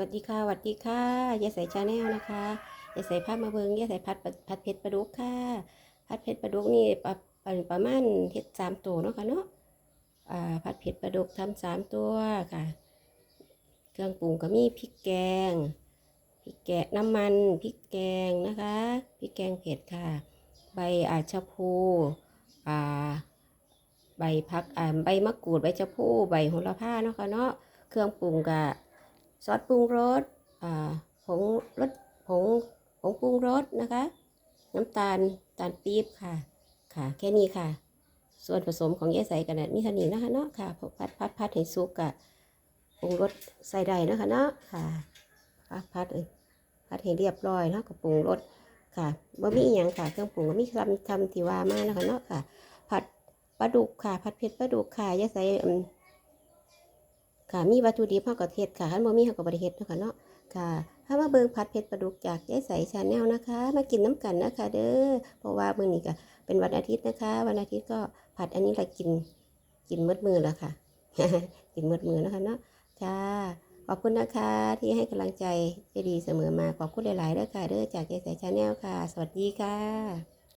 วัสดีค่ะสวัสดีค่ะยายใส่ชาแนลนะคะยายใส่พัดมาเบิงยายใส่พัดพัดเพชรปลาดุกค่ะ พัดเพชรปลาดุกนี่ประประประมาณเฮ็ดสามตัวเนาะค่ะเนาะอ่าพัดเพชรปลาดุกทำสามตัวค่ะ เครื่องปรุงก็มีพริกแกงพริกแกงน้ำมันพริกแกงนะคะพริกแกงเผ็ดค่ะ ใบอาชะพูอ่าใบพักอ่าใบมะกรูดใบชะพูใบโหระพาเนาะค่ะเนาะเครื่องปรุงก็ ซอสปรุงรสผงรสผงผงปรุงรสนะคะ น้ำตาลตาลปี๊บค่ะ ค่ะ แค่นี้ค่ะ ส่วนผสมของยายใส่กันนะมีเท่านี้นะคะเนาะค่ะพัดพัดพัดให้สุกกะปรุงรสใส่ได้นะคะเนาะค่ะพัดพัดเอ้ยพัดให้เรียบร้อยเนาะกับปรุงรสค่ะบะหมี่อย่างค่ะเครื่องปรุงก็มีคำคำที่ว่ามานะคะเนาะค่ะ ผัดปลาดุกค่ะ ผัดเผ็ดปลาดุกค่ะยายใส่ ค่ะมีวัตถุดิบเฮาก็เฮ็ดค่ะคันบ่มีเฮาก็บ่ได้เฮ็ดเนาะค่ะเนาะค่ะถ้ามาเบิ่งผัดเผ็ดปลาดุกจากยายใสชาแนลนะคะ มากินน้ำกันนะคะ เด้อเพราะว่ามื้อนี้ก็เป็นวันอาทิตย์นะคะ วันอาทิตย์ก็ผัดอันนี้ละกินกินหมดมือแล้วค่ะ กินหมดมือนะคะเนาะค่ะขอบคุณนะคะ ที่ให้กำลังใจใจดีเสมอมาขอบคุณหลายๆด้อค่ะเด้อจากยายใสชาแนลค่ะ สวัสดีค่ะ